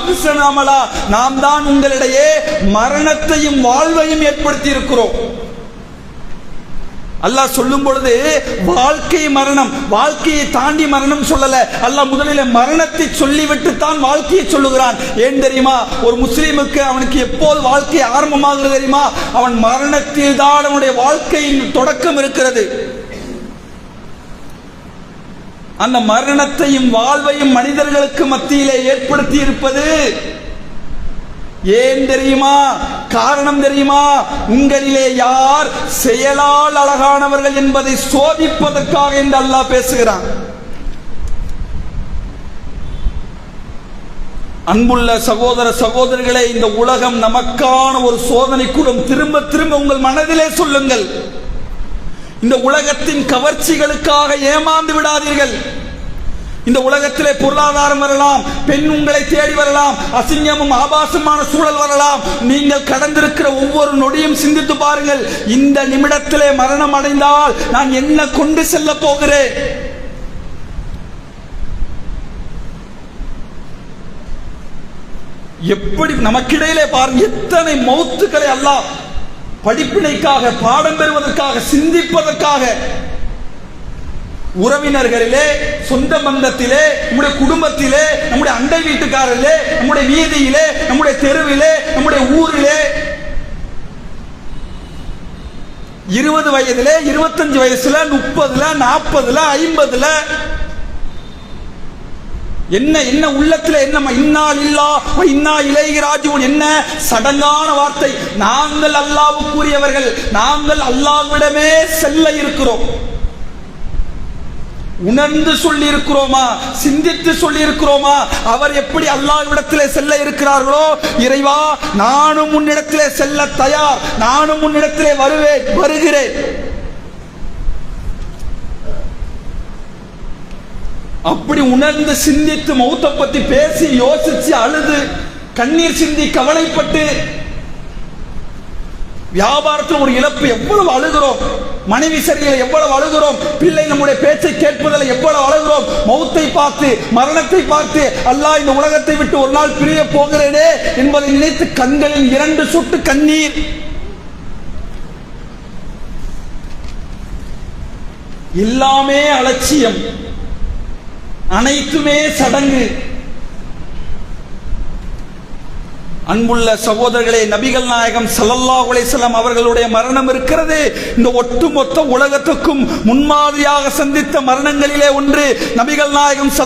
அகசனாமலா நாம் தான் உங்களிடையே மரணத்தையும் வாழ்வையும் ஏற்படுத்தி இருக்கிறோம் அல்லாஹ் சொல்லும் பொழுது வாழ்க்கை மரணம் வாழ்க்கையை தாண்டி மரணம் சொல்லல. அல்லாஹ் முதலில் மரணத்தை சொல்லிவிட்டு தான் வாழ்க்கையை சொல்லுகிறான். ஏன் தெரியுமா? ஒரு முஸ்லீமுக்கு அவனுக்கு எப்போது வாழ்க்கை ஆரம்பமாகிறது தெரியுமா? அவன் மரணத்தில் தான் அவனுடைய வாழ்க்கையின் தொடக்கம் இருக்கிறது. அந்த மரணத்தையும் வாழ்வையும் மனிதர்களுக்கு மத்தியிலே ஏற்படுத்தி இருப்பது ஏன் தெரியுமா? காரணம் தெரியுமா? உங்களிலே யார் செயலால் அழகானவர்கள் என்பதை சோதிப்பதற்காக என்று அல்லாஹ் பேசுகிறான். அன்புள்ள சகோதர சகோதரிகளை இந்த உலகம் நமக்கான ஒரு சோதனைக்குள்ளும் திரும்ப திரும்ப உங்கள் மனதிலே சொல்லுங்கள். இந்த உலகத்தின் கவர்ச்சிகளுக்காக ஏமாந்து விடாதீர்கள். இந்த உலகத்திலே பொருளாதாரம் வரலாம் பெண் உங்களை தேடி வரலாம் அசிங்கமும் ஆபாசமான சூழல் வரலாம். நீங்கள் கடந்திருக்கிற ஒவ்வொரு நொடியும் சிந்தித்து பாருங்கள். இந்த நிமிடத்திலே மரணம் அடைந்தால் நான் என்ன கொண்டு செல்ல போகிறேன்? எப்படி நமக்கிடையிலே பாருங்க எத்தனை மௌத்துக்களை அல்லாஹ் படிப்பினைக்காக பாடம் பெறுவதற்காக சிந்திப்பதற்காக உறவினர்களிலே சொந்த பந்தத்திலே நம்முடைய குடும்பத்திலே நம்முடைய அண்டை வீட்டுக்காரர்களே நம்முடைய வீதியிலே நம்முடைய தெருவிலே நம்முடைய ஊரிலே இருபது வயதிலே இருபத்தஞ்சு வயசுல முப்பதுல நாற்பதுல ஐம்பதுல என்ன என்ன உள்ளத்துல என்ன இன்னால் இல்லா இன்னா இளைய ராஜுவன் என்ன சடங்கான வார்த்தை. நாங்கள் அல்லாவுக்குரியவர்கள் நாங்கள் அல்லாவிடமே செல்ல இருக்கிறோம். உணர்ந்து சொல்லி இருக்கிறோமா சிந்தித்து சொல்லி இருக்கிறோமா அவர் எப்படி அல்லாஹ்விடத்திலே செல்ல இருக்கிறார்களோ இறைவா நானும் உன்னிடத்திலே செல்ல தயார் நானும் உன்னிடத்திலே வருவேன் வருகிறேன். அப்படி உணர்ந்து சிந்தித்து மௌத்த பத்தி பேசி யோசிச்சு அழுது கண்ணீர் சிந்தி கவலைப்பட்டு வியாபாரத்தில் ஒரு இழப்பு எவ்வளவு அழுகிறோம்? மனைவி சரியில் எவ்வளவு அழுகிறோம்? பிள்ளை நம்முடைய பேச்சை கேட்பதில் எவ்வளவு அழுகிறோம்? மௌத்தை பார்த்து மரணத்தை பார்த்து அல்லாஹ் இந்த உலகத்தை விட்டு ஒரு நாள் பிரிய போகிறேனே என்பதை நினைத்து கண்களில் இரண்டு சுட்டு கண்ணீர். எல்லாமே அலட்சியம். அனைத்துமே சடங்கு. அன்புள்ள சகோதரர்களே நபிகள் நாயகம் சல்லல்லா அலைஹி அவர்களுடைய மரணம் இருக்கிறது. இந்த ஒட்டுமொத்த உலகத்துக்கும் முன்மாதிரியாக சந்தித்த மரணங்களிலே ஒன்று நபிகள் நாயகம்